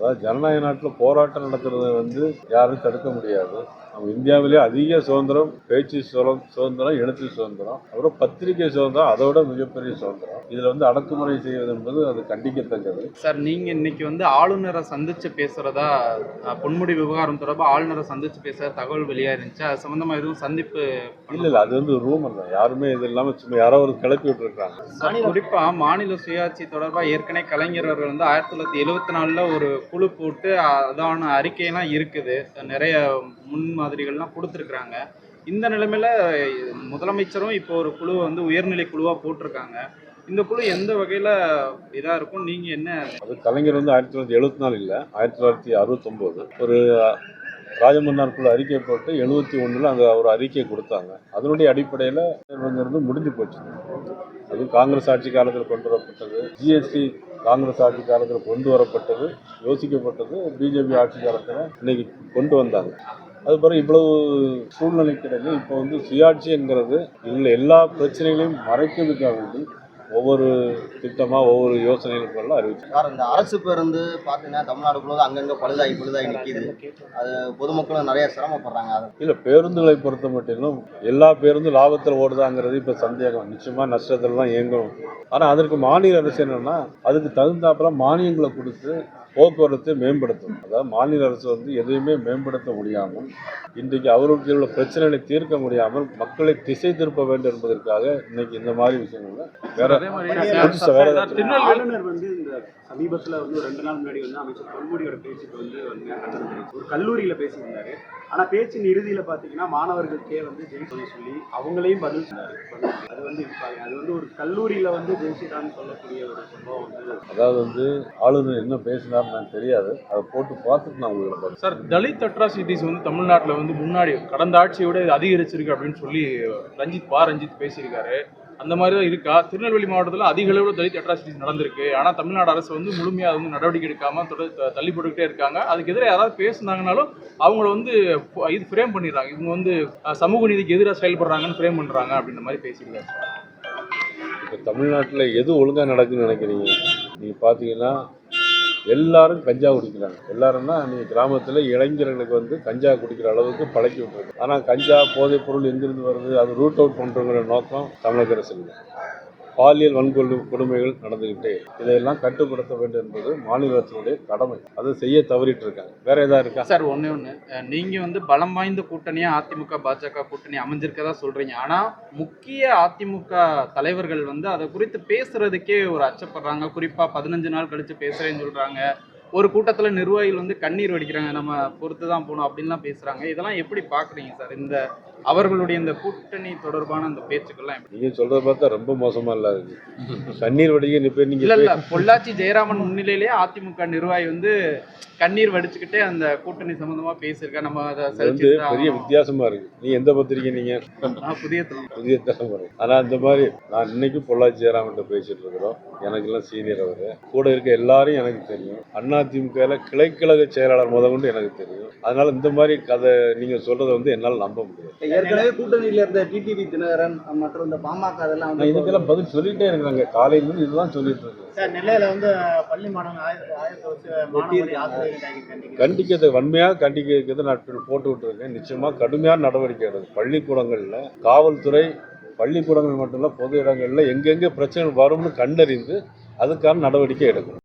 அதாவது ஜனநாயக நாட்டில் போராட்டம் நடத்துறத வந்து யாரும் தடுக்க முடியாது. நம்ம இந்தியாவிலே அதிக சுதந்திரம் பேச்சு சுதந்திரம் எழுத்து சுதந்திரம் அப்புறம் பத்திரிகை சுதந்திரம் அதோட மிகப்பெரிய சுதந்திரம். இதில் வந்து அடக்குமுறை செய்வது என்பது அது கண்டிக்கத்தக்கது. சார் நீங்க இன்னைக்கு வந்து ஆளுநரை சந்திச்சு பேசுறதா அஹ், பொன்முடி விவகாரம் தொடர்பாக ஆளுநரை சந்திச்சு பேசுற தகவல் வெளியா இருந்துச்சு. அது சம்பந்தமா எதுவும் சந்திப்பு இல்லை இல்லை அது வந்து ரூமர் தான். யாருமே இது இல்லாமல் சும்மா யாரோ ஒரு கிளப்பி விட்டுருக்காங்க. சார், குறிப்பா மாநில சுயாட்சி தொடர்பா ஏற்கனவே கலைஞர் வந்து ஆயிரத்தி தொள்ளாயிரத்தி எழுவத்தி நாலுல ஒரு குழு போட்டு அதான அறிக்கையெல்லாம் இருக்குது. நிறைய முன்மாதிரிகள்லாம் கொடுத்துருக்குறாங்க. இந்த நிலைமையில முதலமைச்சரும் இப்போ ஒரு குழு வந்து உயர்நிலை குழுவாக போட்டிருக்காங்க. இந்த குழு எந்த வகையில் இதாக இருக்கும்? நீங்கள் என்ன? அது கலைஞர் வந்து ஆயிரத்தி தொள்ளாயிரத்தி எழுபத்தி நாலு இல்லை ஆயிரத்தி தொள்ளாயிரத்தி அறுபத்தொம்போது ஒரு ராஜமன்னார் குழு அறிக்கை போட்டு எழுபத்தி ஒன்றில் அங்கே ஒரு அறிக்கை கொடுத்தாங்க. அதனுடைய அடிப்படையில் வந்து முடிஞ்சு போச்சு. அது காங்கிரஸ் ஆட்சி காலத்தில் கொண்டு வரப்பட்டது. ஜிஎஸ்டி காங்கிரஸ் ஆட்சி காலத்தில் கொண்டு வரப்பட்டது யோசிக்கப்பட்டது பிஜேபி ஆட்சி காலத்தில் இன்னைக்கு கொண்டு வந்தாங்க. அது பிறகு இவ்வளவு சூழ்நிலைக்கிடையில் இப்போ வந்து சுயாட்சிங்கிறது இல்லை எல்லா பிரச்சனைகளையும் மறைக்கிறதுக்காக வேண்டி ஒவ்வொரு திட்டமாக ஒவ்வொரு யோசனைகளுக்கெல்லாம் அறிவிச்சு சார் இந்த அரசு பேருந்து பார்த்தீங்கன்னா தமிழ்நாடு முழுவதும் அங்கங்கே பழுதாகி பழுதாகி நிற்கிது அது பொதுமக்களும் நிறைய சிரமப்படுறாங்க. அது இல்லை பேருந்துகளை பொறுத்த மட்டிலும் எல்லா பேருந்தும் லாபத்தில் ஓடுதாங்கிறது இப்போ சந்தேகம். நிச்சயமாக நஷ்டத்தில் தான் இயங்கும். ஆனால் அதற்கு மாநில அரசு என்னன்னா அதுக்கு தகுந்தாப்புல மானியங்களை கொடுத்து போக்குவரத்தை மேம்படுத்தும் அதாவது மாநில அரசு வந்து எதையுமே மேம்படுத்த முடியாமல் இன்றைக்கு அவர்களுக்கு உள்ள பிரச்சனைகளை தீர்க்க முடியாமல் மக்களை திசை திருப்ப வேண்டும் என்பதற்காக இன்னைக்கு இந்த மாதிரி விஷயங்கள்ல வேற வேற ஆளுநர் வந்து இந்த சமீபத்துல வந்து ரெண்டு நாள் முன்னாடி வந்து அமைச்சர் பொன்முடியோட பேச்சுக்கு வந்து. ஒரு கல்லூரியில பேசியிருந்தாரு ஆனா பேச்சின் இறுதியில பாத்தீங்கன்னா மாணவர்களுக்கே வந்து ஜெய் சொல்ல சொல்லி அவங்களையும் பதில் சொன்னாரு. அது வந்து இருப்பாங்க அது வந்து ஒரு கல்லூரியில வந்து ஜெயிச்சிட்டான்னு சொல்லக்கூடிய ஒரு சம்பவம் வந்து அதாவது வந்து ஆளுநர் என்ன பேசினார்னு எனக்கு தெரியாது. அதை போட்டு பார்த்துட்டு நான் உங்களுக்கு சார் தலித் அட்ராசிட்டிஸ் வந்து தமிழ்நாட்டில் வந்து முன்னாடி கடந்த ஆட்சியை விட இது அதிகரிச்சிருக்கு அப்படின்னு சொல்லி ரஞ்சித் பா. ரஞ்சித் பேசியிருக்காரு. அந்த மாதிரி தான் இருக்கா? திருநெல்வேலி மாவட்டத்தில் அதிக அளவில் தலித் அட்ராசிட்டிஸ் நடந்திருக்கு. ஆனால் தமிழ்நாடு அரசு வந்து முழுமையாக வந்து நடவடிக்கை எடுக்காம தொடர் தள்ளி போட்டுக்கிட்டே இருக்காங்க. அதுக்கு எதிராக யாராவது பேசுனாங்கனாலும் அவங்கள வந்து இது ஃப்ரேம் பண்ணிடுறாங்க. இவங்க வந்து சமூக நீதிக்கு எதிராக செயல்படுறாங்கன்னு ஃப்ரேம் பண்ணுறாங்க அப்படின்ற மாதிரி பேசியிருக்காரு இப்போ தமிழ்நாட்டில் எது ஒழுங்காக நடக்குதுன்னு நினைக்கிறீங்க? நீங்கள் பார்த்தீங்கன்னா எல்லாரும் கஞ்சா குடிக்கிறாங்க. எல்லாரும்னா நீங்கள் கிராமத்தில் இளைஞர்களுக்கு வந்து கஞ்சா குடிக்கிற அளவுக்கு பழக்கி விட்டுருக்கு ஆனால் கஞ்சா போதைப் பொருள் எங்கிருந்து வருது? அது ரூட் அவுட் பண்ணுறோங்கிற நோக்கம் தமிழக அரசு பாலியல் வன்கொடு கொடுமைகள் நடந்துக்கிட்டே இதையெல்லாம் கட்டுப்படுத்த வேண்டும் என்பது மாநிலத்தினுடைய கடமை. அதை செய்ய தவறிட்டு இருக்காங்க. வேற ஏதாவது இருக்கா? சார் ஒண்ணே ஒன்று நீங்க வந்து பலம் வாய்ந்த கூட்டணியா அதிமுக பாஜக கூட்டணி அமைஞ்சிருக்கதா சொல்றீங்க. ஆனா முக்கிய அதிமுக தலைவர்கள் வந்து அதை குறித்து பேசுறதுக்கே ஒரு அச்சப்படுறாங்க. குறிப்பா பதினஞ்சு நாள் கழிச்சு பேசுறேன்னு சொல்றாங்க. ஒரு கூட்டத்துல நிர்வாகிகள் வந்து கண்ணீர் வடிக்கிறாங்க நம்ம பொறுத்து தான் போகணும் அப்படின்லாம் பேசுறாங்க. இதெல்லாம் எப்படி பாக்குறீங்க சார்? இந்த அவர்களுடைய இந்த கூட்டணி தொடர்பான அந்த பேச்சுக்கள்லாம் எப்படி? நீங்கள் சொல்கிறத பார்த்தா ரொம்ப மோசமாக இல்லை இருக்கு கண்ணீர் வடிக்க இப்போ இல்ல நீங்கள் இல்ல பொள்ளாச்சி ஜெயராமன் முன்னிலையிலேயே அதிமுக நிர்வாகி வந்து கண்ணீர் வடிச்சுக்கிட்டே அந்த கூட்டணி சம்பந்தமா பேசியிருக்கா. நம்ம அதை வந்து பெரிய வித்தியாசமா இருக்கு. நீ எந்த பத்திரிக்கை நீங்க? புதிய தலைமுறை. புதிய தலைமுறை ஆனா இந்த மாதிரி நான் இன்னைக்கு பொள்ளாச்சி ஜெயராமன்ட்ட பேசிட்டு இருக்கிறோம். எனக்கெல்லாம் சீனியர் அவரு. கூட இருக்க எல்லாரும் எனக்கு தெரியும். அதிமுகல கிளைக்கழக செயலாளர் முத கொண்டு எனக்கு தெரியும். அதனால இந்த மாதிரி கதை நீங்க சொல்றதை வந்து என்னால் நம்ப முடியாது. ஏற்கனவே கூட்டணியில இருந்த டிடிவி தினகரன் மற்றும் இந்த பாமக அதெல்லாம் இதுக்கெல்லாம் பதில் சொல்லிட்டே இருக்கிறாங்க. காலையில இருந்து இதுதான் சொல்லிட்டு இருக்கேன். சார் நெல்லையில வந்து பள்ளி மாணவன் ஆயிரத்தி ஆயிரத்தி வருஷ மாணவரை ஆசிரியர் கண்டிக்கிறாங்க கண்டிக்கிறது வன்மையாக கண்டிக்கிறது நான் போட்டு விட்டுருக்கேன். நிச்சயமா கடுமையான நடவடிக்கை எடுக்கும் பள்ளிக்கூடங்கள்ல காவல்துறை பள்ளிக்கூடங்கள் மட்டும் இல்ல பொது இடங்கள்ல எங்கெங்க பிரச்சனை வரும்னு கண்டறிந்து அதுக்கான நடவடிக்கை எடுக்கணும்.